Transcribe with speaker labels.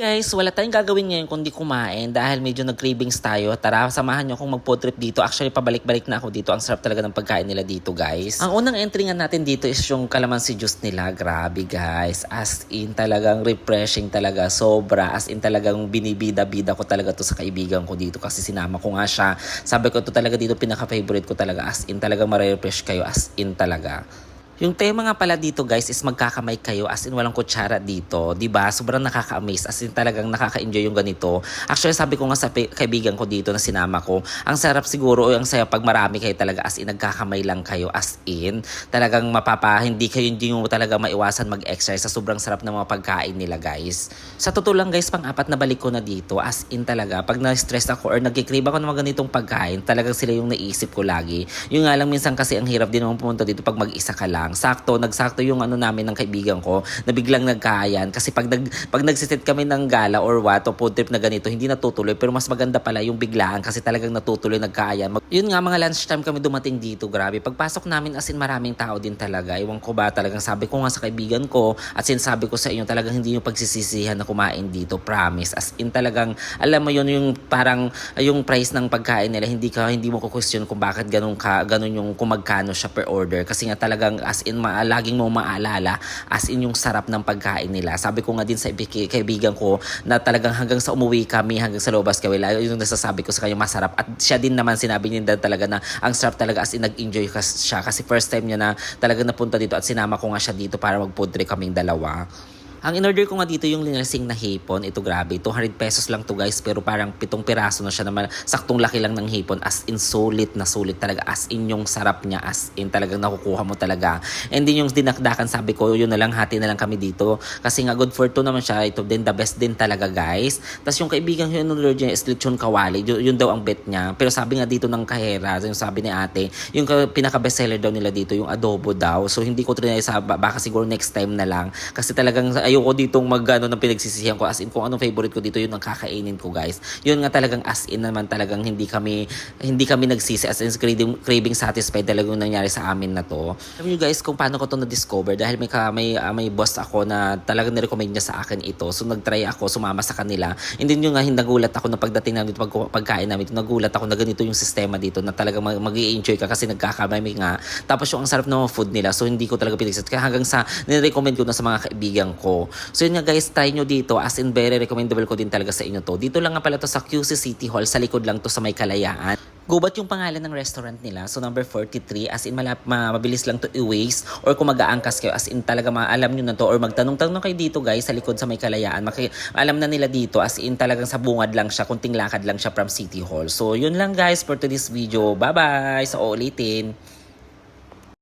Speaker 1: Guys, wala tayong gagawin ngayon kundi kumain dahil medyo nag-cravings tayo. Tara, samahan nyo akong mag-food trip dito. Actually, pabalik-balik na ako dito. Ang sarap talaga ng pagkain nila dito, guys. Ang unang entry nga natin dito is yung calamansi juice nila. Grabe, guys. As in, talagang refreshing talaga. Sobra. As in, talagang binibida-bida ko talaga to sa kaibigan ko dito kasi sinama ko nga siya. Sabi ko, to talaga dito pinaka-favorite ko talaga. As in, talagang ma-refresh kayo. As in, talaga. Yung tema nga pala dito guys is magkakamay kayo as in walang kutsara dito. 'di ba Sobrang nakaka-amaze as in talagang nakaka-enjoy yung ganito. Actually sabi ko nga sa kaibigan ko dito na sinama ko, ang sarap siguro o ang saya pag marami kayo talaga as in nagkakamay lang kayo as in. Talagang mapapa, hindi kayo hindi mo talaga maiwasan mag-exercise sa sobrang sarap ng mga pagkain nila guys. Sa totoo lang guys, pang-apat na balik ko na dito as in talaga. Pag na-stress ako or nagkikrave ako ng mga ganitong pagkain, talagang sila yung naisip ko lagi. Yung nga lang minsan kasi ang hirap din naman pumunta dito pag mag-isa ka lang. Sakto, nagsakto yung ano namin ng kaibigan ko na biglang nagkaayan. Kasi pag, nag, pag nagsisit kami ng gala or what, o food trip na ganito, hindi natutuloy. Pero mas maganda pala yung biglaan kasi talagang natutuloy, nagkaayan. Mag- yun nga, mga lunchtime kami dumating dito, grabe. Pagpasok namin, as in maraming tao din talaga. Iwan ko ba talagang sabi ko nga sa kaibigan ko at sinasabi ko sa inyo, talagang hindi yung pagsisisihan na kumain dito, promise. As in talagang, alam mo yun, yung parang, yung price ng pagkain nila, hindi ka, hindi mo ko question kung bakit ganun ka, ganun yung kung magkano siya per order. Kasi nga talagang, as in, ma- laging mo maalala, as in yung sarap ng pagkain nila. Sabi ko nga din sa ibi- kaibigan ko, na talagang hanggang sa umuwi kami, hanggang sa lobas kami, yung nasasabi ko sa kanya masarap. At siya din naman sinabi niya talaga na ang sarap talaga as in nag-enjoy siya. Kasi first time niya na talaga napunta dito at sinama ko nga siya dito para trip kaming dalawa. Ang in-order ko nga dito yung linasing na hipon. Ito grabe, 200 pesos lang to guys. Pero parang pitong piraso na siya naman. Saktong laki lang ng hipon. As in sulit na sulit talaga. As in yung sarap niya. As in talagang nakukuha mo talaga. And din yung dinakdakan sabi ko, yun na lang hati na lang kami dito. Kasi nga good for two naman siya. Ito din the best din talaga guys. Tapos yung kaibigan ko yung in-order niya is lechon kawali. Yun, yun daw ang bet niya. Pero sabi nga dito ng kahera, yung sabi ni ate, yung ka- pinaka-bestseller daw nila dito, yung adobo daw. So hindi ko trinay sa baka siguro next time na lang. Kasi talagang ayoko ditong magano ng pinagsisisihan ko as in kung anong favorite ko dito yun ang kakainin ko guys. Yun nga talagang as in naman talagang hindi kami hindi kami nagsisi as in craving, craving satisfied talaga yung nangyari sa amin na to. Alam niyo guys kung paano ko to na-discover dahil may may, ah, may boss ako na talagang nirecommend niya sa akin ito. So nagtry ako sumama sa kanila. And then yung nga nagulat ako na pagdating namin pag, pagkain namin nagulat ako na ganito yung sistema dito na talagang mag, mag-i-enjoy ka kasi nagkakamay nga. Tapos yung ang sarap ng food nila so hindi ko talaga pinagsat. Kaya hanggang sa nirecommend ko na sa mga kaibigan ko. So yun nga guys, try nyo dito. As in, very recommendable ko din talaga sa inyo to. Dito lang nga pala to sa QC City Hall. Sa likod lang to sa may kalayaan. Gubat yung pangalan ng restaurant nila. So number 43, as in malap, ma, mabilis lang to i-waste. Or kung mag-aangkas kayo, as in talaga maalam nyo na to. Or magtanong-tanong kayo dito guys, sa likod sa may kalayaan. Maki, alam na nila dito, as in talagang sa bungad lang siya, kunting lakad lang siya from City Hall. So yun lang guys for today's video. Bye-bye! Sa ulitin!